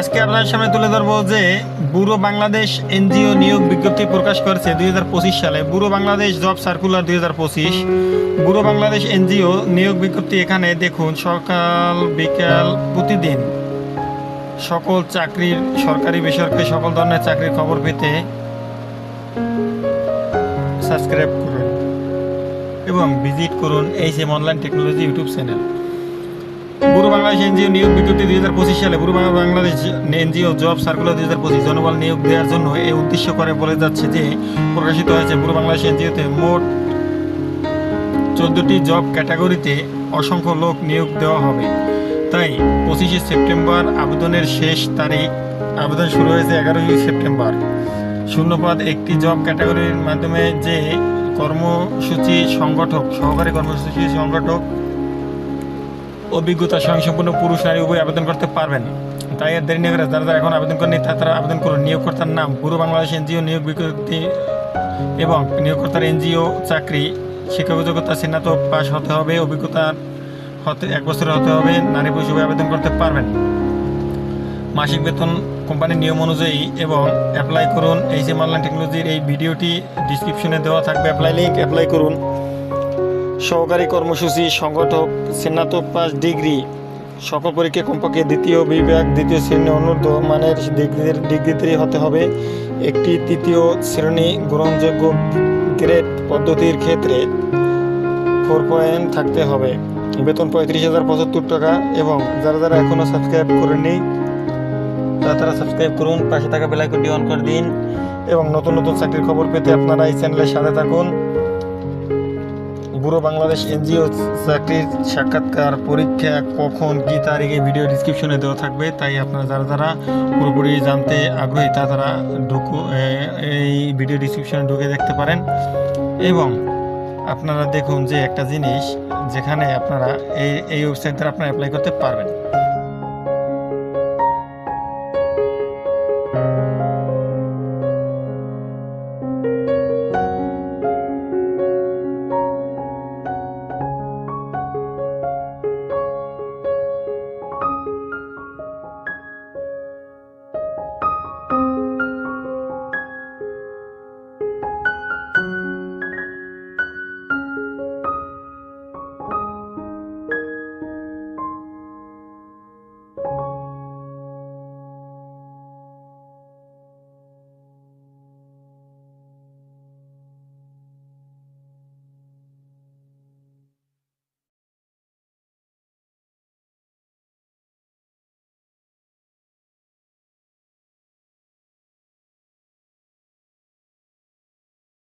আজকে আপনার সামনে তুলে ধরবো যে ব্যুরো বাংলাদেশ এনজিও নিয়োগ বিজ্ঞপ্তি প্রকাশ করেছে দু হাজার পঁচিশ সালে। ব্যুরো বাংলাদেশ জব সার্কুলার দুই ব্যুরো বাংলাদেশ এনজিও নিয়োগ বিজ্ঞপ্তি এখানে দেখুন, সকাল, বিকাল, প্রতিদিন সকল চাকরির, সরকারি, বেসরকারি সকল ধরনের চাকরির খবর পেতে সাবস্ক্রাইব করুন এবং ভিজিট করুন H M online technology YouTube channel. Bureau Bangladesh NGO নিয়োগ বিজ্ঞপ্তি দুই হাজার পঁচিশ সালে বাংলা- বাংলাদেশ এনজিও জব সার্কুলার দুই হাজার পঁচিশ জনবল নিয়োগ দেওয়ার জন্য এই উদ্দেশ্য করে বলে যাচ্ছে যে প্রকাশিত হয়েছে বুড়ো বাংলাদেশ এনজিওতে মোট চোদ্দোটি জব ক্যাটাগরিতে অসংখ্য লোক নিয়োগ দেওয়া হবে। তাই পঁচিশে সেপ্টেম্বর আবেদনের শেষ তারিখ, আবেদন শুরু হয়েছে এগারোই সেপ্টেম্বর। শূন্যপদ একটি জব ক্যাটাগরির মাধ্যমে যে কর্মসূচি সংগঠক, সহকারী কর্মসূচি সংগঠক অভিজ্ঞতা স্বয়ংসম্পূর্ণ পুরুষ, নারী, উভয় আবেদন করতে পারবেন। তাই আর দেরি না করে যারা যারা এখন আবেদন করেনি তা তারা আবেদন করুন। নিয়োগকর্তার নাম, পুরো বাংলাদেশ এনজিও নিয়োগ বিজ্ঞপ্তি এবং নিয়োগকর্তার এনজিও চাকরি। শিক্ষাগত যোগ্যতা স্নাতক পাস হতে হবে অভিজ্ঞতার হতে, এক বছর হতে হবে, নারী পুরুষ উভয় আবেদন করতে পারবেন। মাসিক বেতন কোম্পানির নিয়ম অনুযায়ী এবং অ্যাপ্লাই করুন। এইচ এম অনলাইন টেকনোলজির এই ভিডিওটি ডিসক্রিপশনে দেওয়া থাকবে অ্যাপ্লাই লিঙ্ক অ্যাপ্লাই করুন। সহকারী কর্মসূচি সংগঠক স্নাতক পাস ডিগ্রি, সকল পরীক্ষা কমপক্ষে দ্বিতীয় বিভাগ, দ্বিতীয় শ্রেণি অনূর্ধ্ব মানের ডিগ্রির ডিগ্রিতে হতে হবে। একটি তৃতীয় শ্রেণি গ্রহণযোগ্য গ্রেড পদ্ধতির ক্ষেত্রে ফোর পয়েন্ট থাকতে হবে। বেতন পঁয়ত্রিশ হাজার পঁচাত্তর টাকা এবং যারা যারা এখনও সাবস্ক্রাইব করেনি তারা তারা সাবস্ক্রাইব করুন। পাশে থাকা বেলাইকনটি অন করে দিন এবং নতুন নতুন চাকরির খবর পেতে আপনারা এই চ্যানেলের সাথে থাকুন। বুড়ো বাংলাদেশ এনজিও চাকরির সাক্ষাৎকার পরীক্ষা কখন, কী তারিখে ভিডিও ডিসক্রিপশনে দেওয়া থাকবে, তাই আপনারা যারা যারা পুরোপুরি জানতে আগ্রহী, তা তারা ঢুকু এই ভিডিও ডিসক্রিপশনে ঢুকে দেখতে পারেন। এবং আপনারা দেখুন যে একটা জিনিস যেখানে আপনারা এই এই ওয়েবসাইট দ্বারা আপনারা অ্যাপ্লাই করতে পারবেন।